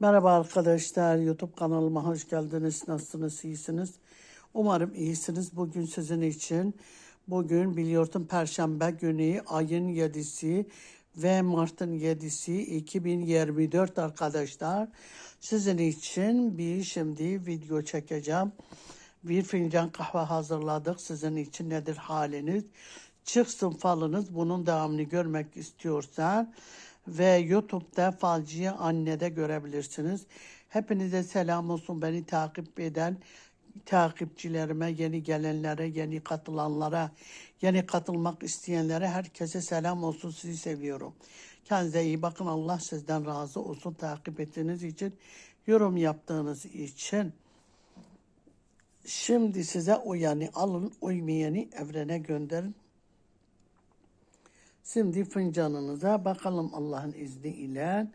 Merhaba arkadaşlar, YouTube kanalıma hoş geldiniz. Nasılsınız, iyisiniz? Umarım iyisiniz. Bugün sizin için, bugün biliyorsun Perşembe günü ayın 7'si ve Mart'ın 7'si 2024 arkadaşlar. Sizin için bir şimdi video çekeceğim. Bir fincan kahve hazırladık. Sizin için nedir haliniz? Çıksın falınız. Bunun devamını görmek istiyorsan ve YouTube'da Falciye Anne'de görebilirsiniz. Hepinize selam olsun beni takip eden takipçilerime, yeni gelenlere, yeni katılanlara, yeni katılmak isteyenlere herkese selam olsun. Sizi seviyorum. Kendinize iyi bakın. Allah sizden razı olsun takip ettiğiniz için, yorum yaptığınız için. Şimdi size uyanı alın, uymayanı evrene gönderin. Şimdi fincanınıza bakalım Allah'ın izniyle.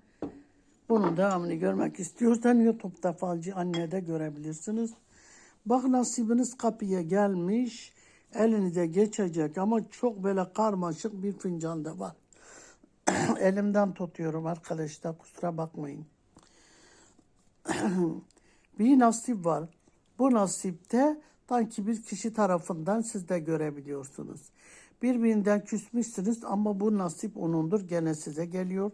Bunun devamını görmek istiyorsan YouTube'da Falcı Anne'de görebilirsiniz. Bak nasibiniz kapıya gelmiş. Elinize geçecek ama çok böyle karmaşık bir fincan da var. Elimden tutuyorum arkadaşlar kusura bakmayın. bir nasip var. Bu nasipte sanki bir kişi tarafından siz de görebiliyorsunuz. Birbirinden küsmüşsünüz ama bu nasip onundur. Gene size geliyor.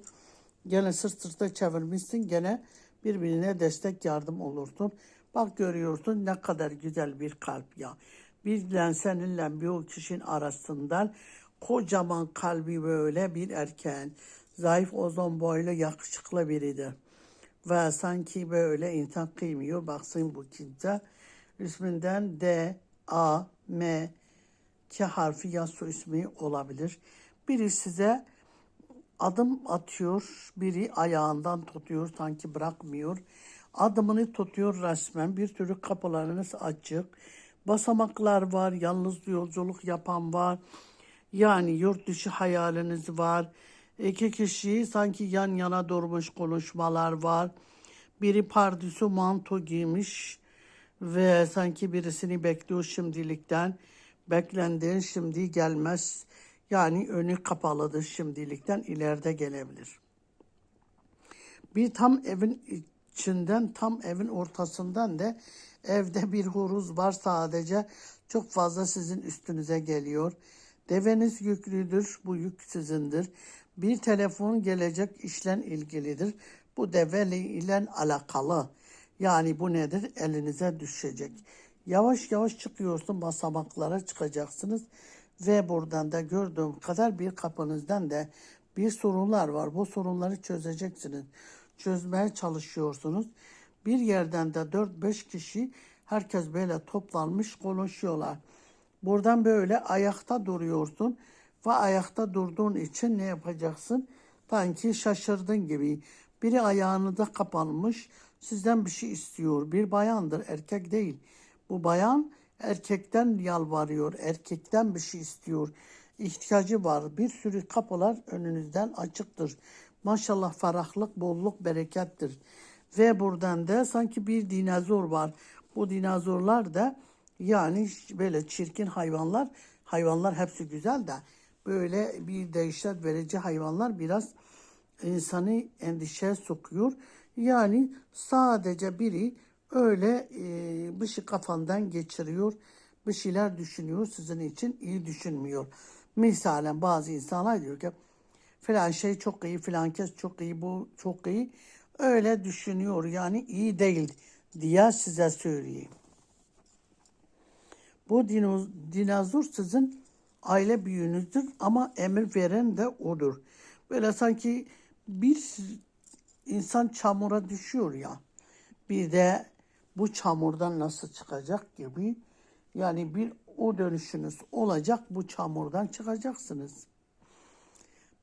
Gene sırt sırta çevirmişsin. Gene birbirine destek yardım olursun. Bak görüyorsun ne kadar güzel bir kalp ya. Bizle seninle bir kişinin arasından kocaman kalbi böyle bir erken, zayıf ozon boylu yakışıklı biridir. Ve sanki böyle insan kıymıyor. Baksın bu kimse. İsminden D, A, M, K harfi ya su ismi olabilir. Biri size adım atıyor, biri ayağından tutuyor, sanki bırakmıyor. Adımını tutuyor resmen. Bir türlü kapılarınız açık. Basamaklar var, yalnız yolculuk yapan var. Yani yurt dışı hayaliniz var. İki kişi sanki yan yana durmuş konuşmalar var. Biri pardüsü manto giymiş ve sanki birisini bekliyor şimdilikten. Beklendiğin şimdi gelmez. Yani önü kapalıdır şimdilikten ileride gelebilir. Bir tam evin içinden tam evin ortasından da evde bir huruz var sadece çok fazla sizin üstünüze geliyor. Deveniz yüklüdür, bu yük sizindir. Bir telefon gelecek işlen ilgilidir. Bu deve ile alakalı. Yani bu nedir? Elinize düşecek. Yavaş yavaş çıkıyorsun basamaklara çıkacaksınız. Ve buradan da gördüğüm kadar bir kapınızdan da bir sorunlar var. Bu sorunları çözeceksiniz. Çözmeye çalışıyorsunuz. Bir yerden de 4-5 kişi herkes böyle toplanmış konuşuyorlar. Buradan böyle ayakta duruyorsun ve ayakta durduğun için ne yapacaksın? Sanki şaşırdın gibi. Biri ayağını da kapanmış sizden bir şey istiyor. Bir bayandır erkek değil. Bu bayan erkekten yalvarıyor. Erkekten bir şey istiyor. İhtiyacı var. Bir sürü kapılar önünüzden açıktır. Maşallah ferahlık, bolluk, berekettir. Ve buradan da sanki bir dinozor var. Bu dinozorlar da yani böyle çirkin hayvanlar. Hayvanlar hepsi güzel de böyle bir dehşet verici hayvanlar biraz insanı endişeye sokuyor. Yani sadece biri öyle e, bir şey kafandan geçiriyor, bir şeyler düşünüyor, sizin için iyi düşünmüyor. Misalen bazı insanlar diyor ki filan şey çok iyi, filan kes çok iyi, bu çok iyi. Öyle düşünüyor yani iyi değil diye size söyleyeyim. Bu dinoz, dinozor sizin aile büyüğünüzdür ama emir veren de odur. Böyle sanki bir insan çamura düşüyor ya. Bir de bu çamurdan nasıl çıkacak gibi yani bir o dönüşünüz olacak bu çamurdan çıkacaksınız.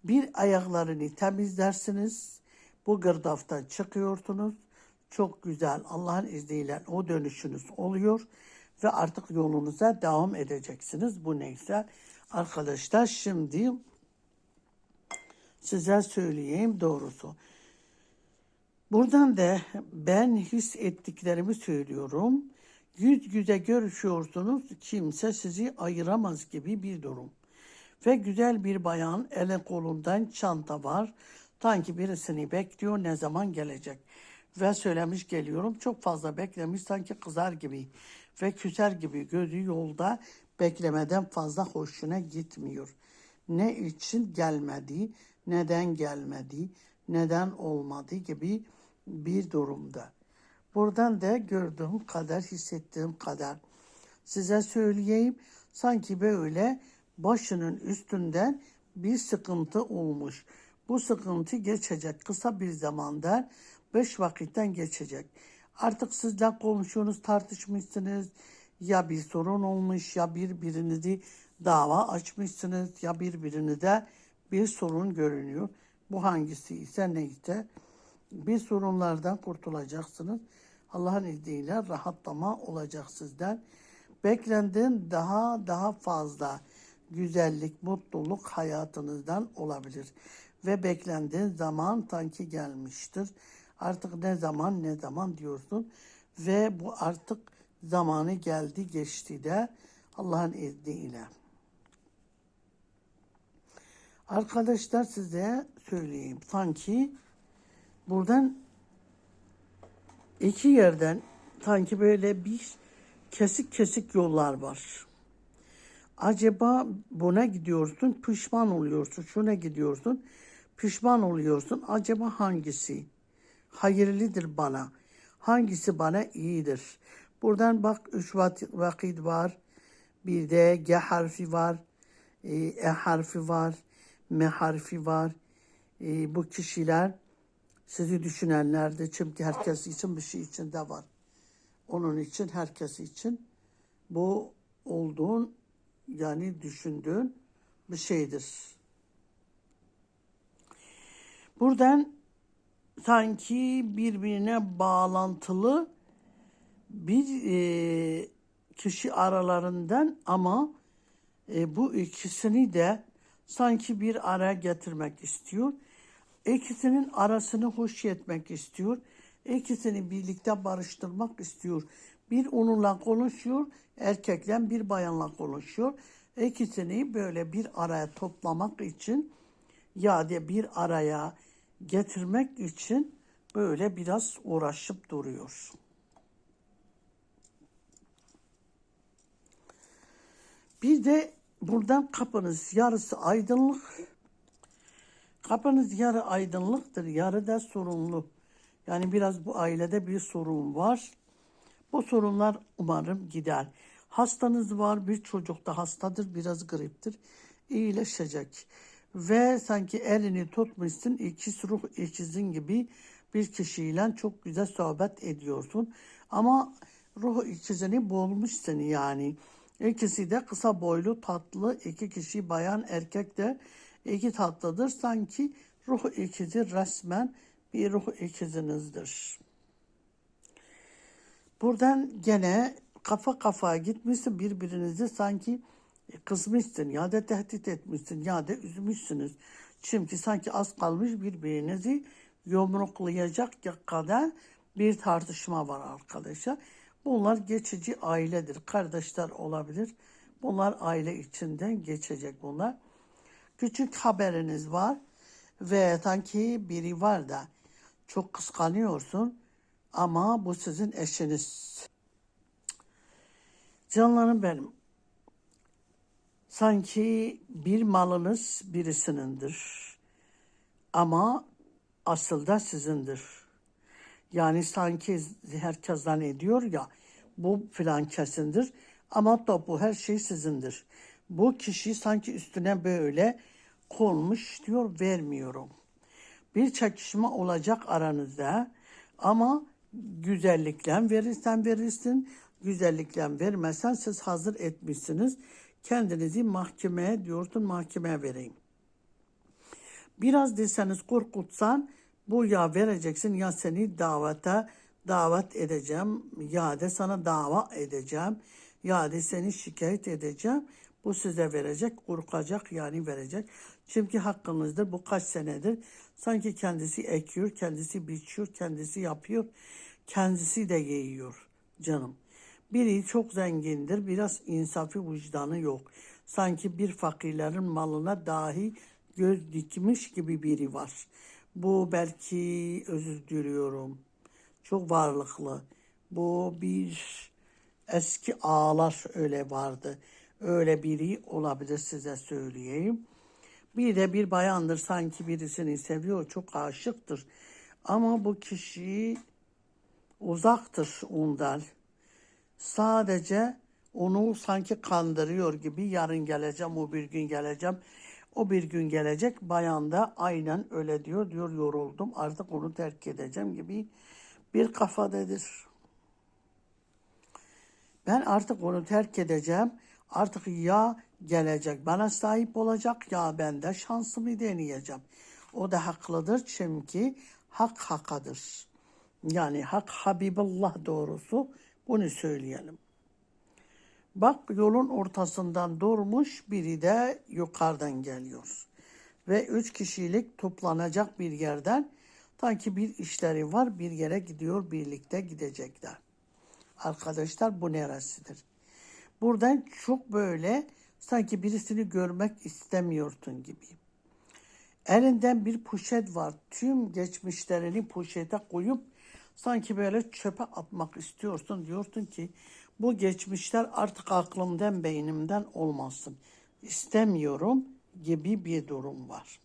Bir ayaklarını temizlersiniz. Bu gırdaftan çıkıyorsunuz. Çok güzel Allah'ın izniyle o dönüşünüz oluyor ve artık yolunuza devam edeceksiniz. Bu neyse arkadaşlar şimdi size söyleyeyim doğrusu. Buradan da ben hissettiklerimi söylüyorum. Yüz yüze görüşüyorsunuz, kimse sizi ayıramaz gibi bir durum. Ve güzel bir bayan, ele kolundan çanta var. Sanki birisini bekliyor, ne zaman gelecek. ve söylemiş geliyorum. Çok fazla beklemiş sanki kızar gibi ve küser gibi gözü yolda beklemeden fazla hoşuna gitmiyor. Ne için gelmedi, neden gelmedi, neden olmadı gibi bir durumda. Buradan da gördüğüm kadar, hissettiğim kadar size söyleyeyim. Sanki böyle başının üstünden bir sıkıntı olmuş. Bu sıkıntı geçecek kısa bir zamanda beş vakitten geçecek. Artık sizle konuşuyorsunuz, tartışmışsınız. Ya bir sorun olmuş ya birbirinizi dava açmışsınız ya birbirinize bir sorun görünüyor. Bu hangisi ise neyse bir sorunlardan kurtulacaksınız. Allah'ın izniyle rahatlama olacak sizden. Beklendiğin daha daha fazla güzellik, mutluluk hayatınızdan olabilir. Ve beklendiğin zaman sanki gelmiştir. Artık ne zaman ne zaman diyorsun. Ve bu artık zamanı geldi geçti de Allah'ın izniyle. Arkadaşlar size söyleyeyim. Sanki buradan iki yerden sanki böyle bir kesik kesik yollar var. Acaba buna gidiyorsun, pişman oluyorsun. Şuna gidiyorsun, pişman oluyorsun. Acaba hangisi hayırlıdır bana? Hangisi bana iyidir? Buradan bak üç vakit, var. Bir de G harfi var. E, e harfi var. M harfi var. E, bu kişiler sizi düşünenlerdir. Çünkü herkes için bir şey içinde var. Onun için herkes için bu olduğun yani düşündüğün bir şeydir. Buradan sanki birbirine bağlantılı bir e, kişi aralarından ama e, bu ikisini de sanki bir araya getirmek istiyor. İkisinin arasını hoş etmek istiyor. İkisini birlikte barıştırmak istiyor. Bir onunla konuşuyor, erkekle bir bayanla konuşuyor. İkisini böyle bir araya toplamak için ya da bir araya getirmek için böyle biraz uğraşıp duruyor. Bir de buradan kapınız yarısı aydınlık. Kapınız yarı aydınlıktır, yarı da sorunlu. Yani biraz bu ailede bir sorun var. Bu sorunlar umarım gider. Hastanız var, bir çocuk da hastadır, biraz griptir. İyileşecek. Ve sanki elini tutmuşsun, ikiz ruh ikizin gibi bir kişiyle çok güzel sohbet ediyorsun. Ama ruh ikizini bulmuşsun yani. İkisi de kısa boylu, tatlı, iki kişi bayan, erkek de iki tatlıdır. Sanki ruh ikizi resmen bir ruh ikizinizdir. Buradan gene kafa kafaya gitmişsin birbirinizi sanki kızmışsın ya da tehdit etmişsin ya da üzmüşsünüz. Çünkü sanki az kalmış birbirinizi yumruklayacak kadar bir tartışma var arkadaşlar. Bunlar geçici ailedir. Kardeşler olabilir. Bunlar aile içinden geçecek bunlar. Küçük haberiniz var ve sanki biri var da çok kıskanıyorsun ama bu sizin eşiniz. Canlarım benim. Sanki bir malınız birisinindir. Ama asıl da sizindir. Yani sanki herkes ediyor ya bu filan kesindir. Ama topu her şey sizindir. Bu kişi sanki üstüne böyle konmuş diyor vermiyorum. Bir çakışma olacak aranızda ama güzellikle verirsen verirsin, güzellikle vermezsen siz hazır etmişsiniz. Kendinizi mahkemeye diyorsun mahkemeye vereyim. Biraz deseniz korkutsan bu ya vereceksin ya seni davete davet edeceğim ya da sana dava edeceğim ya da seni şikayet edeceğim. Bu size verecek, korkacak yani verecek. Çünkü hakkınızdır. Bu kaç senedir sanki kendisi ekiyor, kendisi biçiyor, kendisi yapıyor. Kendisi de yiyor canım. Biri çok zengindir, biraz insafi vicdanı yok. Sanki bir fakirlerin malına dahi göz dikmiş gibi biri var. Bu belki özür diliyorum. Çok varlıklı. Bu bir eski ağalar öyle vardı. Öyle biri olabilir size söyleyeyim. Bir de bir bayandır sanki birisini seviyor, çok aşıktır. Ama bu kişi uzaktır ondan. Sadece onu sanki kandırıyor gibi yarın geleceğim, o bir gün geleceğim. O bir gün gelecek. Bayan da aynen öyle diyor. Diyor yoruldum artık onu terk edeceğim gibi bir kafadadır. Ben artık onu terk edeceğim. Artık ya gelecek bana sahip olacak ya ben de şansımı deneyeceğim. O da haklıdır çünkü hak hakadır. Yani hak Habibullah doğrusu bunu söyleyelim. Bak yolun ortasından durmuş biri de yukarıdan geliyor. Ve üç kişilik toplanacak bir yerden sanki bir işleri var bir yere gidiyor birlikte gidecekler. Arkadaşlar bu neresidir? Buradan çok böyle sanki birisini görmek istemiyorsun gibi. Elinden bir poşet var. Tüm geçmişlerini poşete koyup sanki böyle çöpe atmak istiyorsun. Diyorsun ki bu geçmişler artık aklımdan beynimden olmasın. İstemiyorum gibi bir durum var.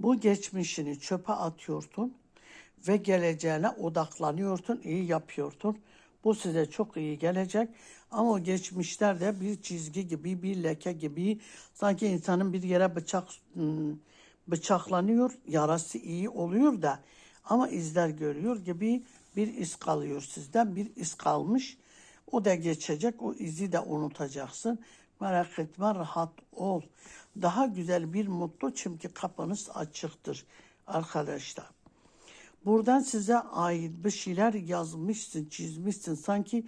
Bu geçmişini çöpe atıyorsun ve geleceğine odaklanıyorsun, iyi yapıyorsun. Bu size çok iyi gelecek. Ama o geçmişlerde bir çizgi gibi, bir leke gibi sanki insanın bir yere bıçak hmm, bıçaklanıyor, yarası iyi oluyor da ama izler görüyor gibi bir iz kalıyor sizden. Bir iz kalmış. O da geçecek. O izi de unutacaksın. Merak etme rahat ol. Daha güzel bir mutlu çünkü kapınız açıktır arkadaşlar. Buradan size ait bir şeyler yazmışsın, çizmişsin. Sanki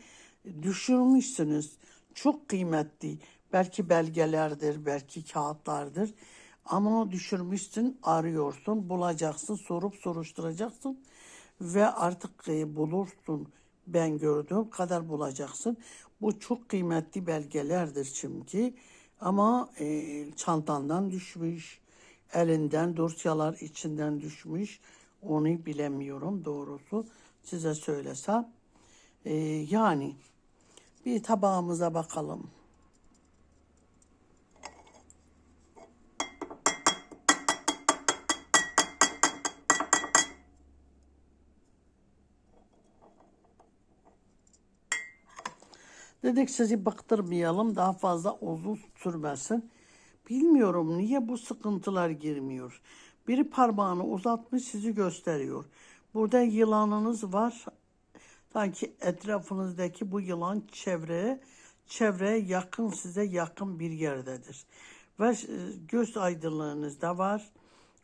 düşürmüşsünüz. Çok kıymetli. Belki belgelerdir, belki kağıtlardır. Ama o düşürmüşsün, arıyorsun, bulacaksın, sorup soruşturacaksın ve artık e, bulursun. Ben gördüğüm kadar bulacaksın. Bu çok kıymetli belgelerdir çünkü. Ama e, çantandan düşmüş, elinden dosyalar içinden düşmüş. Onu bilemiyorum doğrusu. Size söylesem. E, yani bir tabağımıza bakalım. Dedik sizi baktırmayalım daha fazla uzun sürmesin. Bilmiyorum niye bu sıkıntılar girmiyor. Biri parmağını uzatmış sizi gösteriyor. Burada yılanınız var. Sanki etrafınızdaki bu yılan çevreye, çevreye yakın size yakın bir yerdedir. Ve e, göz aydınlığınız da var.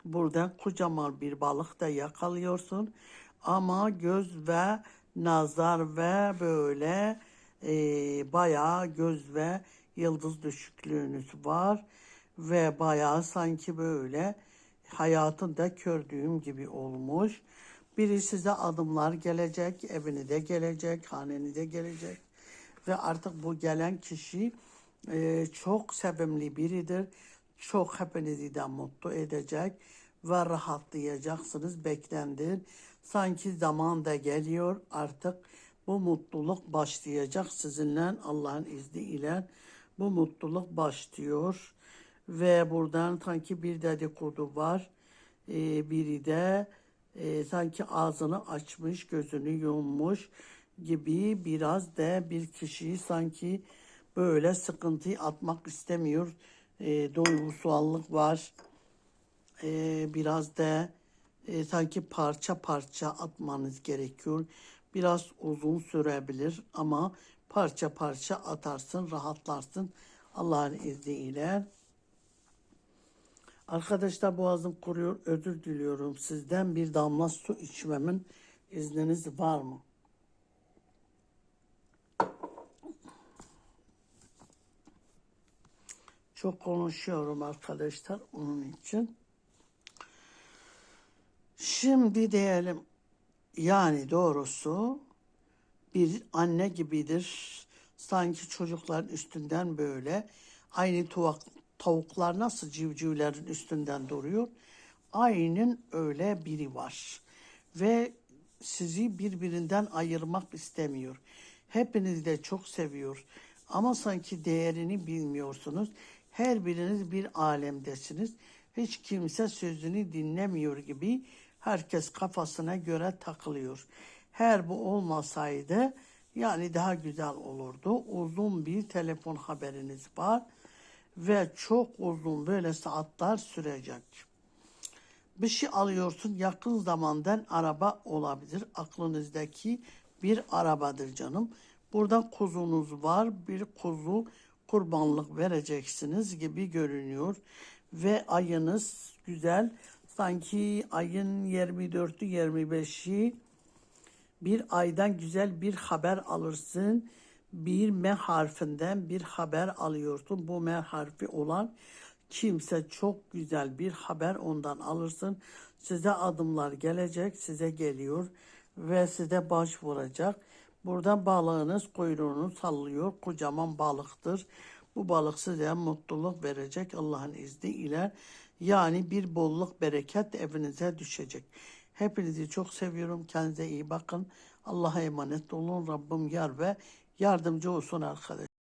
Buradan kocaman bir balık da yakalıyorsun. Ama göz ve nazar ve böyle e, bayağı göz ve yıldız düşüklüğünüz var ve bayağı sanki böyle hayatında gördüğüm gibi olmuş. Biri size adımlar gelecek, evini de gelecek, haneni de gelecek. Ve artık bu gelen kişi e, çok sevimli biridir. Çok hepinizi de mutlu edecek ve rahatlayacaksınız. Beklendir. Sanki zaman da geliyor artık bu mutluluk başlayacak sizinle Allah'ın izniyle. Bu mutluluk başlıyor ve buradan sanki bir dedikodu var. Ee, biri de e, sanki ağzını açmış, gözünü yummuş gibi biraz da bir kişiyi sanki böyle sıkıntıyı atmak istemiyor. E, duygusallık var. E, biraz da e, sanki parça parça atmanız gerekiyor. Biraz uzun sürebilir ama parça parça atarsın, rahatlarsın Allah'ın izniyle. Arkadaşlar boğazım kuruyor. Özür diliyorum. Sizden bir damla su içmemin izniniz var mı? Çok konuşuyorum arkadaşlar onun için. Şimdi diyelim yani doğrusu bir anne gibidir. Sanki çocukların üstünden böyle aynı tavuk, tavuklar nasıl civcivlerin üstünden duruyor. Aynen öyle biri var. Ve sizi birbirinden ayırmak istemiyor. Hepiniz de çok seviyor. Ama sanki değerini bilmiyorsunuz. Her biriniz bir alemdesiniz. Hiç kimse sözünü dinlemiyor gibi herkes kafasına göre takılıyor. Her bu olmasaydı yani daha güzel olurdu. Uzun bir telefon haberiniz var ve çok uzun böyle saatler sürecek. Bir şey alıyorsun yakın zamandan araba olabilir. Aklınızdaki bir arabadır canım. Burada kuzunuz var. Bir kuzu kurbanlık vereceksiniz gibi görünüyor. Ve ayınız güzel. Sanki ayın 24'ü 25'i bir aydan güzel bir haber alırsın. Bir M harfinden bir haber alıyorsun. Bu M harfi olan kimse çok güzel bir haber ondan alırsın. Size adımlar gelecek, size geliyor ve size baş vuracak. Buradan balığınız kuyruğunu sallıyor. Kocaman balıktır. Bu balık size mutluluk verecek Allah'ın izniyle. Yani bir bolluk bereket evinize düşecek. Hepinizi çok seviyorum. Kendinize iyi bakın. Allah'a emanet olun. Rabbim yar ve yardımcı olsun arkadaşlar.